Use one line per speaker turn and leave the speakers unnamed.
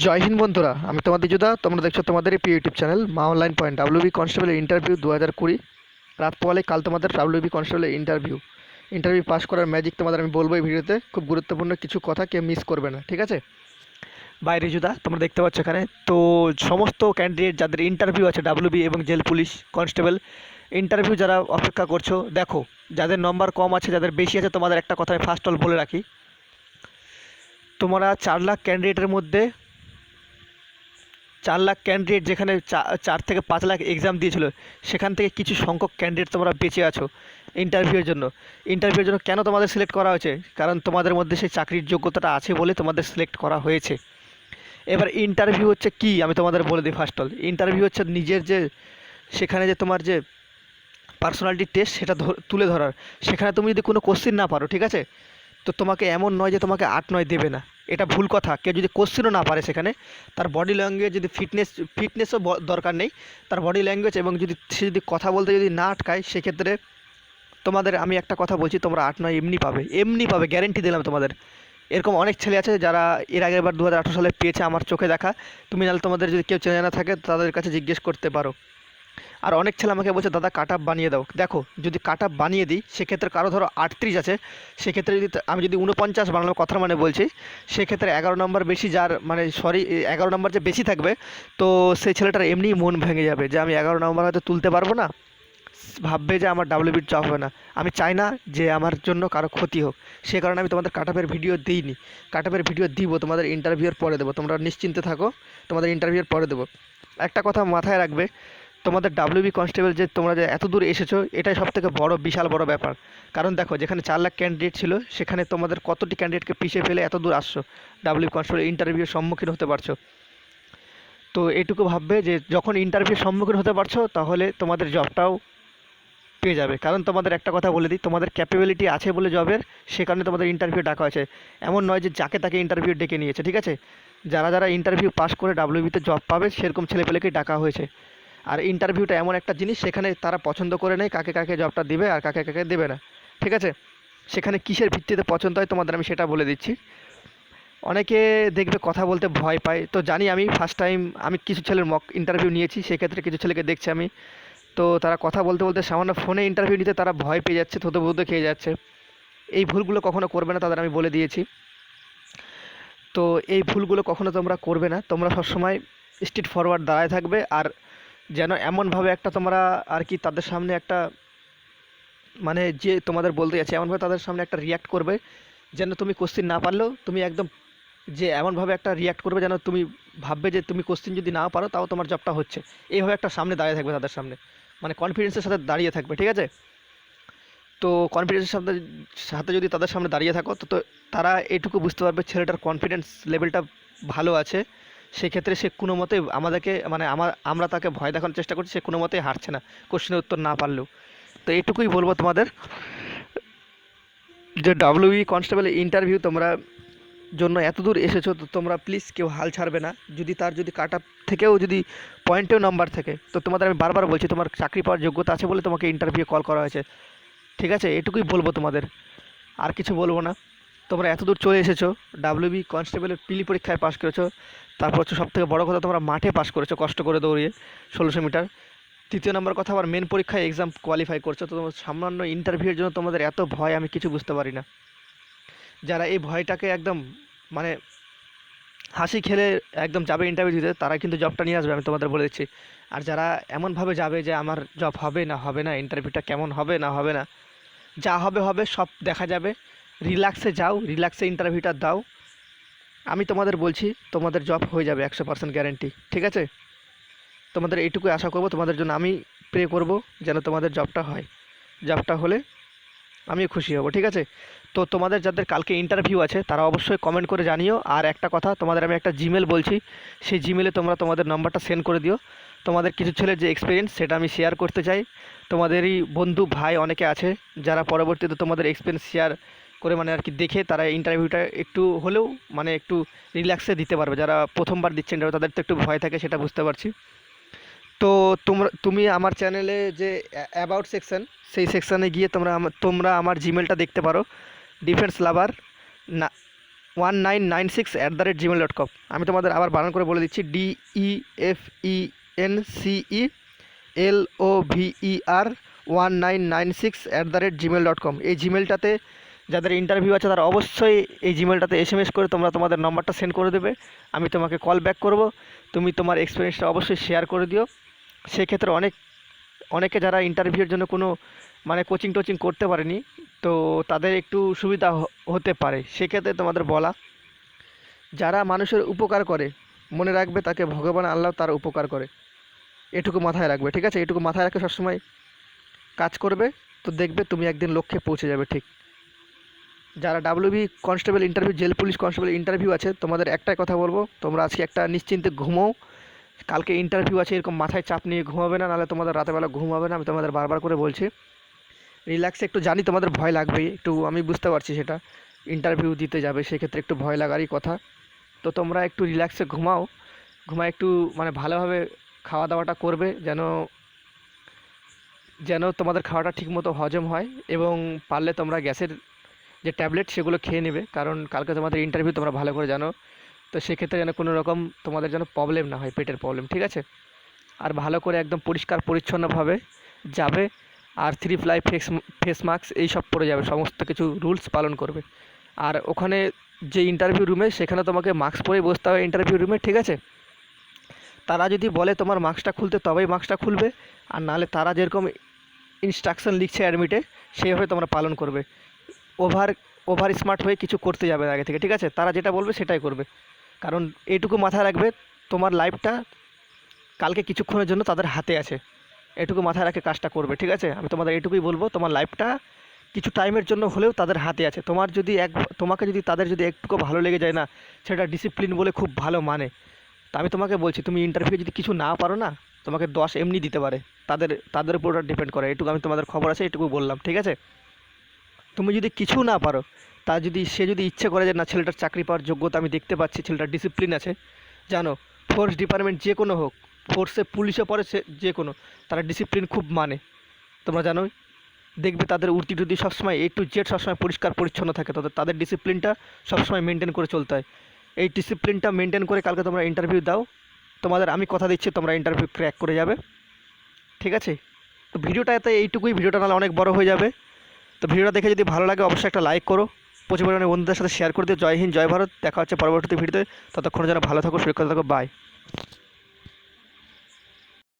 জয় হিন্দ বন্ধুরা, আমি তোমাদের যুদা, তোমরা দেখছ তোমাদের এই YouTube channel Maa online point WB কনস্টেবলের ইন্টারভিউ দু হাজার কুড়ি। রাত পোয়ালে কাল তোমাদের ডাব্লিউবি কনস্টেবলের ইন্টারভিউ ইন্টারভিউ পাস করার ম্যাজিক তোমাদের আমি বলব এই ভিডিওতে। খুব গুরুত্বপূর্ণ কিছু কথা কেউ মিস করবে না, ঠিক আছে? বাইরে জুদা তোমরা দেখতে পাচ্ছ এখানে। তো সমস্ত ক্যান্ডিডেট যাদের ইন্টারভিউ আছে ডাব্লিউবি এবং জেল পুলিশ কনস্টেবল ইন্টারভিউ যারা অপেক্ষা করছ, দেখো, যাদের নম্বর কম আছে, যাদের বেশি আছে, তোমাদের একটা কথা আমি ফার্স্ট অল বলে রাখি। তোমরা চার লাখ ক্যান্ডিডেটের মধ্যে চার লাখ ক্যান্ডিডেট যেখানে চার থেকে পাঁচ লাখ এক্সাম দিয়েছিল, সেখান থেকে কিছু সংখ্যক ক্যান্ডিডেট তোমরা বেঁচে আছো ইন্টারভিউয়ের জন্য। ইন্টারভিউয়ের জন্য কেন তোমাদের সিলেক্ট করা হয়েছে? কারণ তোমাদের মধ্যে সেই চাকরির যোগ্যতাটা আছে বলে তোমাদের সিলেক্ট করা হয়েছে। এবার ইন্টারভিউ হচ্ছে কি? আমি তোমাদের বলে দিই ফার্স্ট অল ইন্টারভিউ হচ্ছে নিজের যে, সেখানে যে তোমার যে পার্সোনালিটি টেস্ট সেটা তুলে ধরার। সেখানে তুমি যদি কোনো কোশ্চিন না পারো, ঠিক আছে? তো তোমাকে এমন নয় যে তোমাকে আট নয় দেবে না। এটা ভুল কথা। কেউ যদি কোশ্চেনও না পারে সেখানে, তার বডি ল্যাঙ্গুয়েজ যদি ফিটনেস ফিটনেসও দরকার নেই, তার বডি ল্যাঙ্গুয়েজ এবং যদি সে যদি কথা বলতে যদি না আটকায়, সেক্ষেত্রে তোমাদের আমি একটা কথা বলছি, তোমরা আট নয় এমনি পাবে। এমনি পাবে গ্যারেন্টি দিলাম তোমাদের। এরকম অনেক ছেলে আছে যারা এর আগের বার দু হাজার আঠারো সালে পেয়েছে আমার চোখে দেখা। তুমি নাহলে তোমাদের যদি কেউ চেনা না থাকে, তাদের কাছে জিজ্ঞেস করতে পারো। আর অনেক ছেলে আমাকে বলছে, দাদা কাট বানিয়ে দাও। দেখো, যদি কাট বানিয়ে দিই, সেক্ষেত্রে কারও ধরো আটত্রিশ আছে, সেক্ষেত্রে যদি আমি যদি উনপঞ্চাশ বানানোর কথা মানে বলছি, সেক্ষেত্রে এগারো নম্বর বেশি যার মানে সরি এগারো নম্বর যে বেশি থাকবে, তো সেই ছেলেটার এমনিই মন ভেঙে যাবে যে, আমি এগারো নম্বর হয়তো তুলতে পারব না। ভাববে যে, আমার ডাব্লিউবির জব হবে না। আমি চাই না যে, আমার জন্য কারও ক্ষতি হোক। সে কারণে আমি তোমাদের কাটাপের ভিডিও দিইনি। কাটাপের ভিডিও দিব, তোমাদের ইন্টারভিউর পরে দেবো। তোমরা নিশ্চিন্তে থাকো, তোমাদের ইন্টারভিউর পরে দেবো। একটা কথা মাথায় রাখবে তোমাদের ডাব্লিউবি কনস্টেবল যে তোমরা যে এত দূর এসেছ, এটাই সব থেকে বড়, বিশাল বড় ব্যাপার। কারণ দেখো, যেখানে চার লাখ ক্যান্ডিডেট ছিল, সেখানে তোমাদের কতটি ক্যান্ডিডেটকে পিছিয়ে ফেলে এত দূর আসছো? ডাব্লিউ কনস্টেবল ইন্টারভিউর সম্মুখীন হতে পারছ। তো এটুকু ভাববে যে, যখন ইন্টারভিউর সম্মুখীন হতে পারছ, তাহলে তোমাদের জবটাও পেয়ে যাবে। কারণ তোমাদের একটা কথা বলে দিই, তোমাদের ক্যাপেবিলিটি আছে বলে জবের সে কারণে তোমাদের ইন্টারভিউ ডাকা হয়েছে। এমন নয় যে যাকে তাকে ইন্টারভিউ ডেকে নিয়েছে, ঠিক আছে? যারা যারা ইন্টারভিউ পাস করে ডাব্লিউবিতে জব পাবে, সেরকম ছেলেপেলেকেই ডাকা হয়েছে। আর ইন্টারভিউটা এমন একটা জিনিস সেখানে তারা পছন্দ করে নেয়, কাকে কাকে জবটা দিবে আর কাকে কাকে দেবে না। ঠিক আছে? সেখানে কিসের ভিত্তিতে পছন্দ হয় তোমাদের আমি সেটা বলে দিচ্ছি। অনেকে দেখবে কথা বলতে ভয় পায়। তো জানি আমি ফার্স্ট টাইম আমি কিছু ছেলের মক ইন্টারভিউ নিয়েছি, সেক্ষেত্রে কিছু ছেলেকে দেখছি আমি। তো তারা কথা বলতে বলতে সামান্য ফোনে ইন্টারভিউ নিতে তারা ভয় পেয়ে যাচ্ছে, থতো বুতো খেয়ে যাচ্ছে। এই ভুলগুলো কখনো করবে না তাদের আমি বলে দিয়েছি। তো এই ভুলগুলো কখনো তোমরা করবে না। তোমরা সবসময় স্ট্রিট ফরওয়ার্ড দাঁড়ায় থাকবে। আর যেন এমনভাবে একটা তোমরা আর কি তাদের সামনে একটা মানে যে তোমাদের বলতে যাচ্ছে, এমনভাবে তাদের সামনে একটা রিয়াক্ট করবে, যেন তুমি কোশ্চিন না পারলেও তুমি একদম যে এমনভাবে একটা রিয়াক্ট করবে যেন তুমি ভাববে যে তুমি কোশ্চিন যদি না পারো তাও তোমার জবটা হচ্ছে। এইভাবে একটা সামনে দাঁড়িয়ে থাকবে তাদের সামনে। মানে কনফিডেন্সের সাথে দাঁড়িয়ে থাকবে, ঠিক আছে? তো কনফিডেন্সের সাথে সাথে যদি তাদের সামনে দাঁড়িয়ে থাকো, তো তো তারা এটুকু বুঝতে পারবে ছেলেটার কনফিডেন্স লেভেলটা ভালো আছে। সেক্ষেত্রে সে কোনো মতে আমাদেরকে মানে আমার, আমরা তাকে ভয় দেখানোর চেষ্টা করছি, সে কোনো মতেই হারছে না। কোশ্চেনের উত্তর না পারলেও। তো এটুকুই বলব তোমাদের যে ডাব্লিউই কনস্টেবল ইন্টারভিউ তোমরা জন্য এত দূর এসেছ, তো তোমরা প্লিজ কেউ হাল ছাড়বে না। যদি তার যদি কাট আপ থেকেও যদি পয়েন্টেও নাম্বার থাকে, তো তোমাদের আমি বারবার বলছি, তোমার চাকরি পাওয়ার যোগ্যতা আছে বলে তোমাকে ইন্টারভিউ কল করা হয়েছে। ঠিক আছে? এটুকুই বলব তোমাদের। আর কিছু বলব না। তোমরা এত দূর চলে এসেছ ডাব্লিউবি কনস্টেবলের পিলি পরীক্ষায় পাশ করেছ, তারপর হচ্ছে সবথেকে বড় কথা তোমরা মাঠে পাশ করেছ, কষ্ট করে দৌড়িয়ে ষোলোশো মিটার। তৃতীয় নম্বর কথা, আবার মেন পরীক্ষায় এক্সাম কোয়ালিফাই করছ, তো তোমার সামান্য ইন্টারভিউয়ের জন্য তোমাদের এত ভয়, আমি কিছু বুঝতে পারি না। যারা এই ভয়টাকে একদম মানে হাসি খেলে একদম যাবে ইন্টারভিউ দিতে, তারা কিন্তু জবটা নিয়ে আসবে, আমি তোমাদের বলে দিচ্ছি। আর যারা এমনভাবে যাবে যে, আমার জব হবে না হবে না ইন্টারভিউটা কেমন হবে না হবে না? যা হবে হবে, সব দেখা যাবে। রিল্যাক্সে যাও, রিল্যাক্সে ইন্টারভিউটা দাও। আমি তোমাদের বলছি, তোমাদের জব হয়ে যাবে একশো পার্সেন্ট গ্যারেন্টি ঠিক আছে? তোমাদের এইটুকুই আশা করব, তোমাদের জন্য আমি প্রে করব যেন তোমাদের জবটা হয়। জবটা হলে আমিও খুশি হব, ঠিক আছে? তো তোমাদের যাদের কালকে ইন্টারভিউ আছে, তারা অবশ্যই কমেন্ট করে জানিও। আর একটা কথা, তোমাদের আমি একটা জিমেল বলছি, সেই জিমেলে তোমরা তোমাদের নম্বরটা সেন্ড করে দিও। তোমাদের কিছু ছেলের যে এক্সপিরিয়েন্স সেটা আমি শেয়ার করতে চাই। তোমাদেরই বন্ধু ভাই অনেকে আছে, যারা পরবর্তীতে তোমাদের এক্সপিরিয়েন্স শেয়ার করে মানে আর কি দেখে তারা ইন্টারভিউটা একটু হলেও মানে একটু রিল্যাক্সে দিতে পারবে। যারা প্রথমবার দিচ্ছে ইন্টারভিউ তাদের তো একটু ভয় থাকে, সেটা বুঝতে পারছি। তো তোমরা, তুমি আমার চ্যানেলে যে অ্যাবাউট সেকশন সেই সেকশানে গিয়ে তোমরা তোমরা আমার জিমেলটা দেখতে পারো। ডিফেন্স লাভার না one nine nine six at the rate Gmail dot com আমি তোমাদের আবার বারণ করে বলে দিচ্ছি D E F E N C E L O V E R one nine nine six at the rate Gmail dot com এই জিমেলটাতে যাদের ইন্টারভিউ আছে তারা অবশ্যই এই জিমেলটাতে এস করে তোমরা তোমাদের নম্বরটা সেন্ড করে দেবে। আমি তোমাকে কল ব্যাক করব। তুমি তোমার এক্সপিরিয়েন্সটা অবশ্যই শেয়ার করে দিও। সেক্ষেত্রে অনেক, অনেকে যারা ইন্টারভিউর জন্য কোনো মানে কোচিং টোচিং করতে পারেনি, তো তাদের একটু সুবিধা হতে পারে। সেক্ষেত্রে তোমাদের বলা, যারা মানুষের উপকার করে, মনে রাখবে তাকে ভগবান আল্লাহ তার উপকার করে। এটুকু মাথায় রাখবে, ঠিক আছে? এটুকু মাথায় রাখে সবসময় কাজ করবে। তো দেখবে তুমি একদিন লক্ষ্যে পৌঁছে যাবে, ঠিক। যারা WB constable interview jail police constable interview আছে, তোমাদের একটাই কথা বলব, তোমরা আজকে একটা নিশ্চিন্তে ঘুমোও। কালকে ইন্টারভিউ আছে, এরকম মাথায় চাপ নিয়ে ঘুমাবে না, নাহলে তোমাদের রাতেবেলা ঘুম হবে না, আমি তোমাদের বারবার করে বলছি। রিল্যাক্সে একটু জানি তোমাদের ভয় লাগবেই, একটু আমি বুঝতে পারছি সেটা। ইন্টারভিউ দিতে যাবে, সেক্ষেত্রে একটু ভয় লাগারই কথা। তো তোমরা একটু রিল্যাক্সে ঘুমাও, ঘুমায় একটু মানে ভালোভাবে খাওয়া দাওয়াটা করবে, যেন যেন তোমাদের খাওয়াটা ঠিকমতো হজম হয়, এবং পারলে তোমরা গ্যাসের যে ট্যাবলেট সেগুলো খেয়ে নেবে। কারণ কালকে তোমাদের ইন্টারভিউ তোমরা ভালো করে জানো। তো সেক্ষেত্রে যেন কোনো রকম তোমাদের যেন প্রবলেম না হয়, পেটের প্রবলেম ঠিক আছে? আর ভালো করে একদম পরিষ্কার, পরিচ্ছন্নভাবে যাবে। আর three ply face face mask এইসব পরে যাবে, সমস্ত কিছু রুলস পালন করবে। আর ওখানে যে ইন্টারভিউ রুমে সেখানে তোমাকে মাস্ক পরেই বসতে হবে ইন্টারভিউ রুমে ঠিক আছে? তারা যদি বলে তোমার মাস্কটা খুলতে, তবেই মাস্কটা খুলবে। আর নাহলে তারা যেরকম ইনস্ট্রাকশন লিখছে অ্যাডমিটে সেইভাবে তোমরা পালন করবে। ওভার ওভার স্মার্ট হয়ে কিছু করতে যাবে আগে থেকে, ঠিক আছে? তারা যেটা বলবে সেটাই করবে। কারণ এটুকু মাথায় রাখবে, তোমার লাইফটা কালকে কিছুক্ষণের জন্য তাদের হাতে আছে। এটুকু মাথায় রাখে কাজটা করবে, ঠিক আছে? আমি তোমাদের এটুকুই বলব, তোমার লাইফটা কিছু টাইমের জন্য হলেও তাদের হাতে আছে। তোমার যদি এক, তোমাকে যদি তাদের যদি একটুকু ভালো লেগে যায় না, সেটা ডিসিপ্লিন বলে খুব ভালো মানে। তা আমি তোমাকে বলছি, তুমি ইন্টারভিউ যদি কিছু না পারো না, তোমাকে দশ এমনি দিতে পারে। তাদের তাদের উপর ডিপেন্ড করে। এটুকু আমি তোমাদের খবর আছে, এটুকু বললাম, ঠিক আছে? তুমি যদি কিছু না পারো, তা যদি সে যদি ইচ্ছে করে যে না, ছেলেটার চাকরি পাওয়ার যোগ্যতা আমি দেখতে পাচ্ছি, ছেলেটার ডিসিপ্লিন আছে, জানো ফোর্স ডিপার্টমেন্ট যে কোনো হোক ফোর্সে পুলিশে পড়ে সে যে কোনো, তারা ডিসিপ্লিন খুব মানে। তোমরা জানোই? দেখবে তাদের উর্তি টুর্তি সবসময় এ টু জেড সবসময় পরিষ্কার, পরিচ্ছন্ন থাকে, তাদের তাদের ডিসিপ্লিনটা সবসময় মেনটেন করে চলতে হয়। এই ডিসিপ্লিনটা মেনটেন করে কালকে তোমরা ইন্টারভিউ দাও। তোমাদের আমি কথা দিচ্ছি, তোমরা ইন্টারভিউ ক্র্যাক করে যাবে। ঠিক আছে? তো ভিডিওটা এতে এইটুকুই, ভিডিওটা নাহলে অনেক বড় হয়ে যাবে। তো ভিডিওটা দেখে যদি ভালো লাগে, অবশ্যই একটা লাইক করো। প্রচুর পরিমাণে বন্ধুদের সাথে শেয়ার করে দিও। জয় হিন্দ, জয় ভারত। দেখা হচ্ছে পরবর্তী ভিডিওতে। ততক্ষণ যেন ভালো থাকো সুরক্ষিত থাকো বাই